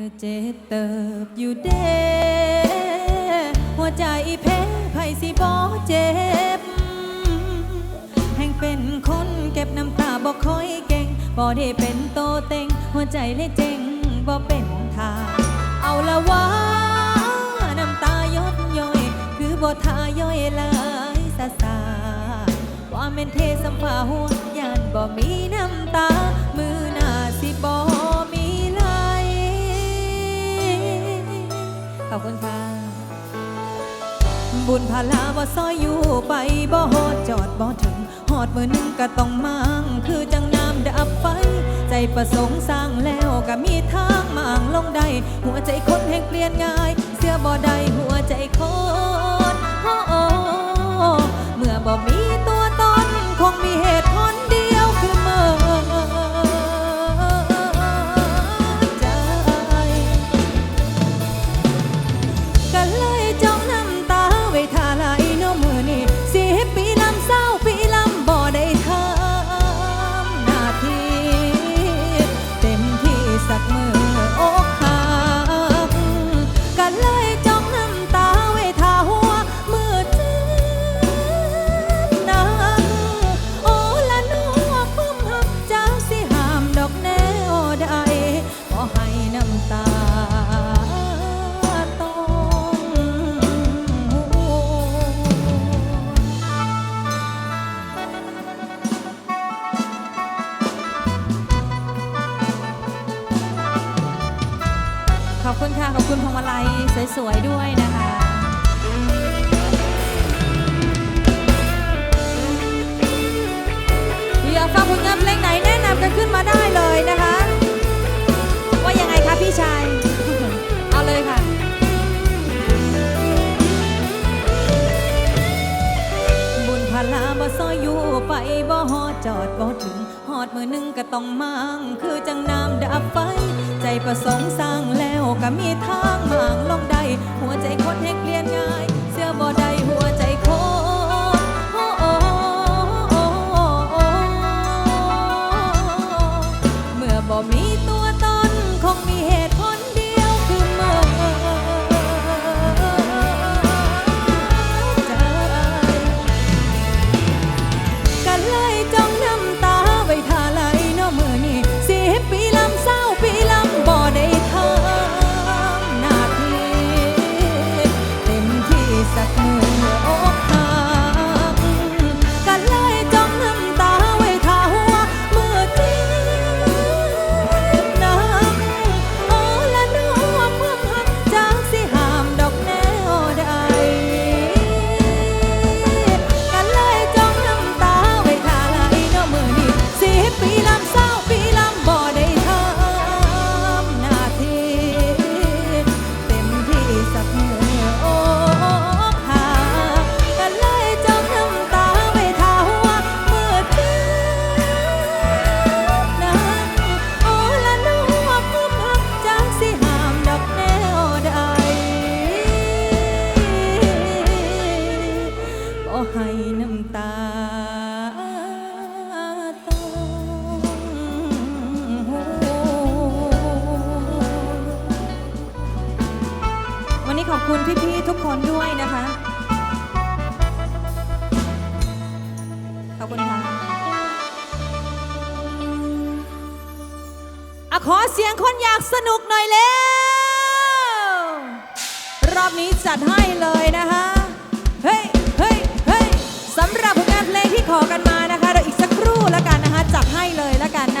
ก็เจ็บเติบอยู่เด้หัวใจแพ้ไผสิบ่เจ็บ แห่งเป็นคนเก็บน้ำตาบ่ค่อยเก่งบ่ได้เป็นโตเต็ง หัวใจเลยเจ๋งบ่เป็นทางเอาละว่าน้ำตายดย่อย คือบ่ทาย่อยลายซาซาว่าเม่นเทสัมภาหัวยานบ่มีน้ำตา มือหน้าสิบ่ ขอบคุณค่ะ บุญพาลาบ่ซอยอยู่ไปบ่ฮอดจอดบ่ถึงฮอดมือหนึงก็ต้องมั่งคือจังน้ำดับไฟ ใจประสงค์สร้างแล้วก็มีทางมั่งลงได้ หัวใจคนแห่งเปลี่ยนง่าย เสื้อบ่ได้หัวใจคนโอ้โอ้เมื่อบ่มีตัวตนคงมีเหตุผลดี สวยๆด้วยนะคะอยากฟังผลงานเพลงไหนแนะนำกันขึ้นมาได้เลยนะคะ ว่ายังไงคะพี่ชาย เอาเลยค่ะบุญพลาบ่ซอยอยู่ไปบ่ฮอดจอดบ่ถึง ฮอดมือหนึ่งก็ต้องมั่งคือจังน้ำดับไฟ ใจประสงค์สร้างแล้วก็มีทางมางลงได้หัวใจคนให้เปลี่ยนง่าย เสื้อบ่ได้หัว คุณพี่ๆทุกคนด้วยนะคะ ขอบคุณค่ะอะขอเสียงคนอยากสนุกหน่อยเร็วรอบนี้จัดให้เลยนะคะ เฮ้ยเฮ้ยเฮ้ยสำหรับผลงานเพลงที่ขอกันมานะคะเดี๋ยวอีกสักครู่แล้วกันนะคะ จัดให้เลยแล้วกัน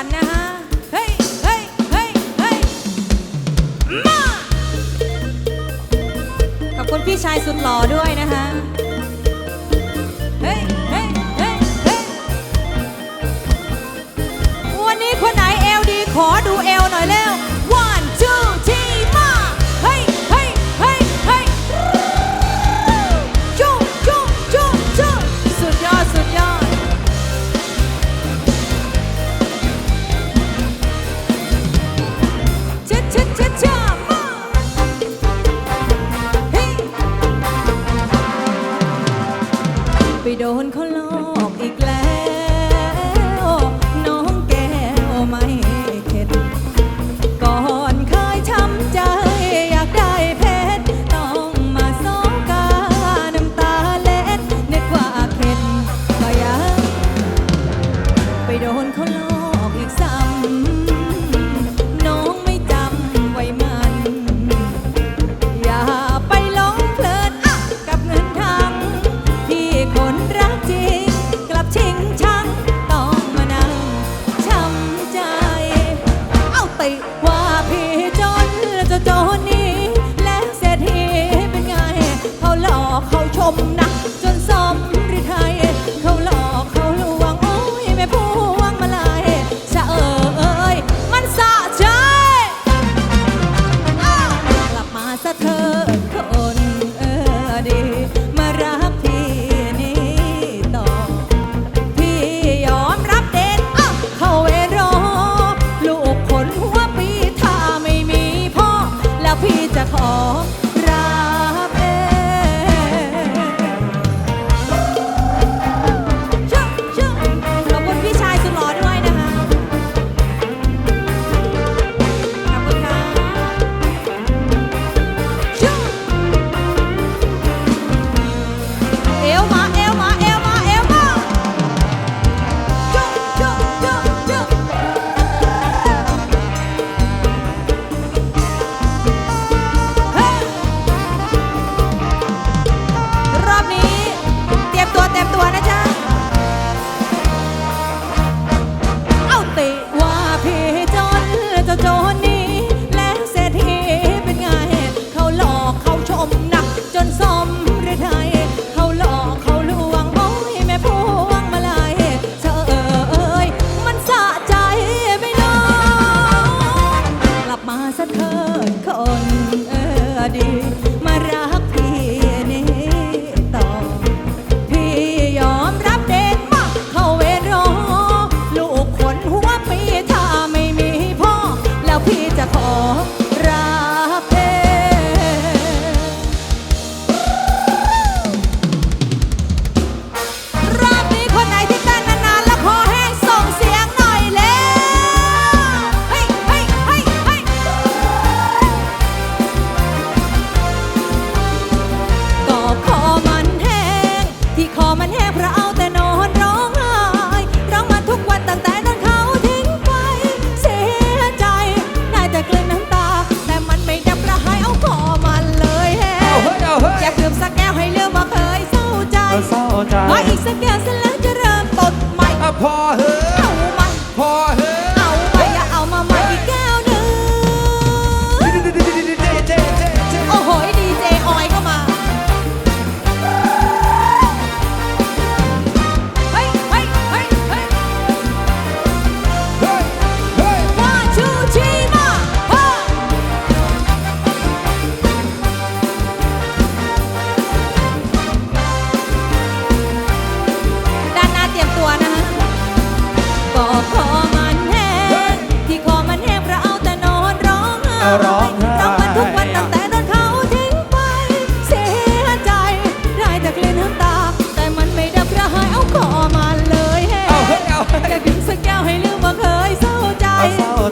ันนะฮะ เฮ้เฮ้เฮ้ยเฮ้ยมา ขอบคุณพี่ชายสุดหล่อด้วยนะคะ นอกอีกแล้ว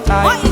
life.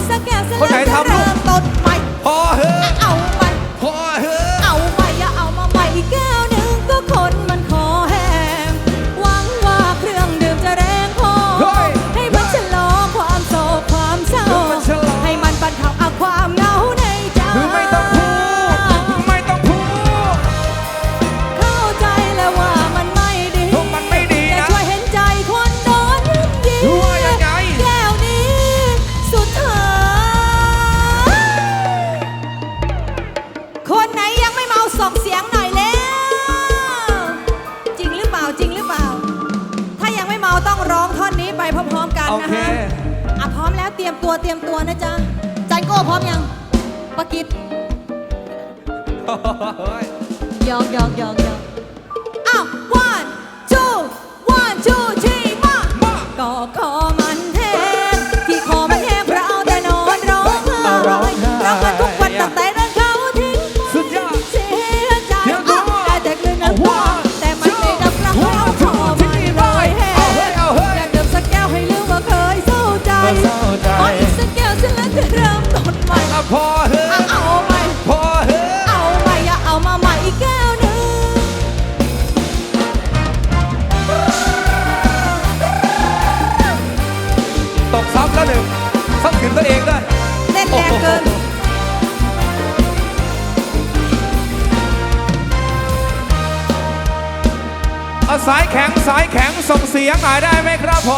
สายแข็งสายแข็งส่งเสียงหน่อยได้ไหมครับผ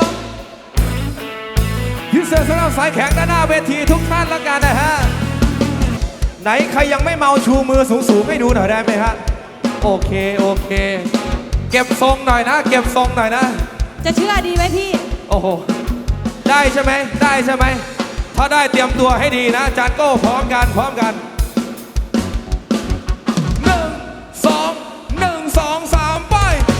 มพิเศษสำหรับสายแข็งด้านหน้าเวทีทุกท่านแล้วกันนะฮะไหนใครยังไม่เมาชูมือสูงๆให้ดูหน่อยได้ไหมฮะโอเคโอเค เก็บทรงหน่อยนะ เก็บทรงหน่อยนะ จะเชื่อดีไหมพี่ โอ้โหได้ใช่ไหมได้ใช่ไหมถ้าได้เตรียมตัวให้ดีนะจานโก้พร้อมกันพร้อมกัน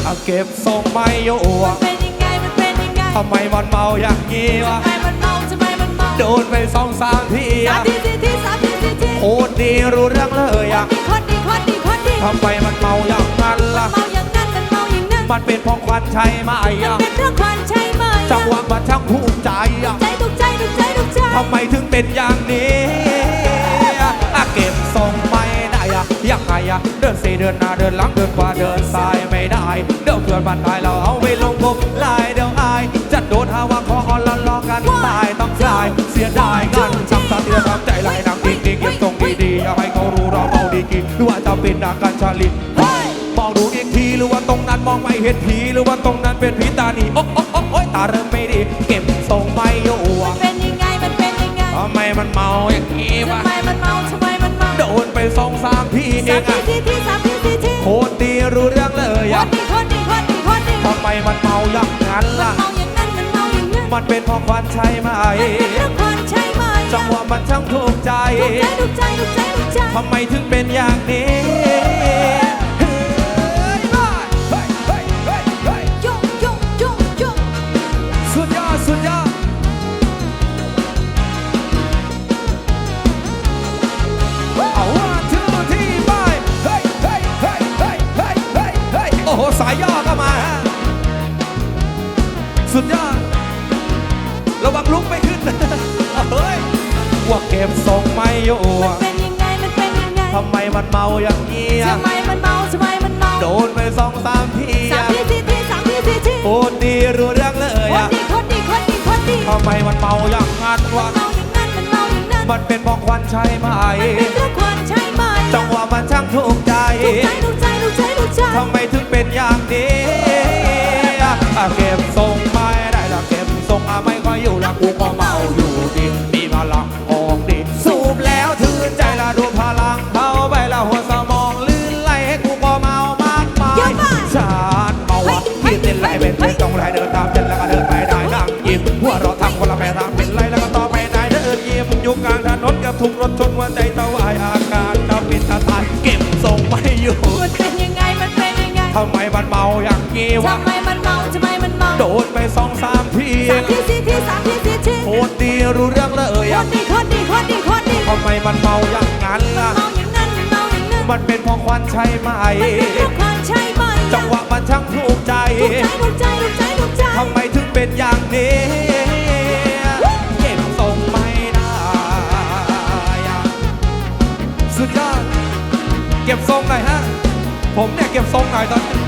เอาเก็บทรงไม่โยมันเป็นยังไงมันเป็นยังไงทำไมมันเมาอย่างนี้วะทำไมมันเมาทำไมมันเมาโดนไปสองสามทีสาอะมทีสี่ทีสามทีสี่ทีโคตรดีรู้เรื่องเลยอะดีคนดีคนดีคนดีทำไมมันเมาอย่างนั้นล่ะเมาอย่างนั้นมันเมาอย่างนั้นมันเป็นเพราะควันใช่ไหมมันอะเป็นเพราะควันใช่ไหมจังหวะมันช่างภูมิใจอะใจทุกใจทุกใจทุกใจทำไมถึงเป็นอย่างนี้อะเก็บทรงไม่ได้อะยังไงอะเดินสี่เดินหน้าเดินหลังเดินขวาเดินซ้าย นบ้านตายเราเอาไปลงกบลายเดี๋ยวอาย จะโดนหาว่าคออ่อนละล้อกันตายต้องคลายเสียดายกันทำตามที่เราทำใจไหลนังดีดีเก็บทรงดีๆอย่าให้เขารู้เราเมาดีกีหรือว่าจะเป็นดังกันชาลิเฮ้ยมองดูอีกทีหรือว่าตรงนั้นมองไม่เห็นผีหรือว่าตรงนั้นเป็นผีตาหนีโอ๊ะโอ๊ะโอ๊ะโอ๊ยตาเริ่มไม่ดีเก็บทรงไม่อยู่มันเป็นยังไงมันเป็นยังไงทำไมมันเมาอย่างนี้วะทำไมมันเมาทำไมมันเมาโดนไปสองสามทีเอสามงทีอะ มมันเมาอย่างนั้นล่ะ เมาอย่างนั้นมันเมาอย่างนั้นมันเป็นเพราะควันใช่ไหม มันเป็นเพราะควันใช่ไหมจังหวะมันช่างถูกใจ ถูกใจถูกใจถูกใจถูกใจทำไมถึงเป็นอย่างนี้เฮ้ยเฮ้ยเฮ้ยเฮ้ยเฮ้ยโยกโยกโยกโยกสุดยอดสุดยอดเอาว่าชื่อที่ไปเฮ้ยเฮ้ยเฮ้ยเฮ้ยเฮ้ยเฮ้ยเฮ้ยโอ้โหสายย่อก็มาฮะ สุดยอด ระวังลุกไม่ขึ้นเฮ้ยว่าเก็บทรงไม่อยู่มันเป็นยังไง มันเป็นยังไงทำไมมันเมาอย่างนี้ทำไมมันเมาทำไมมันเมาโดนไปสองสามทีสามทีสี่ทีสามทีสี่ทีโคตรดีรู้เรื่องเลยคนอะดีคนดีคนดีคนดีทำไมมันเมาอย่างนั้นวะเมาอย่างนั้นมันเมาอย่างนั้นมันเป็นเพราะควันใช่ไหมมันเป็นเพราะควันใช่ไหมจังหวะมันช่างถูกใจถูกใจถูกใจถูกใจถูกใจทำไมถึงเป็นอย่างนี้ อยู่ มันเป็นยังไง มันเป็นยังไง ทำไมมันเมาอย่างนี้วะ ทำไมมันเมาทำไมมันเมาโดนไปสองสามทีสามทีสี่ทีสามทีสี่ทีโคตรดีรู้เรื่องเลยคอะนดีคนดีคนดีคนดีทำไมมันเมาอย่างนั้นล่ะ เมาอย่างนั้นมันเมาอย่างนั้น มันเป็นเพราะควันใช่ไหม มันเป็นเพราะควันใช่ไหม จังหวะมันช่างถูกใจ ถูกใจถูกใจถูกใจถูกใจทำไมถึงเป็นอย่างนี้เก็บทรงไม่ได้อะสุดยอดเก็บทรงหน่อยฮะ ผมเนี่ยเก็บทรงหน่อยตอนนี้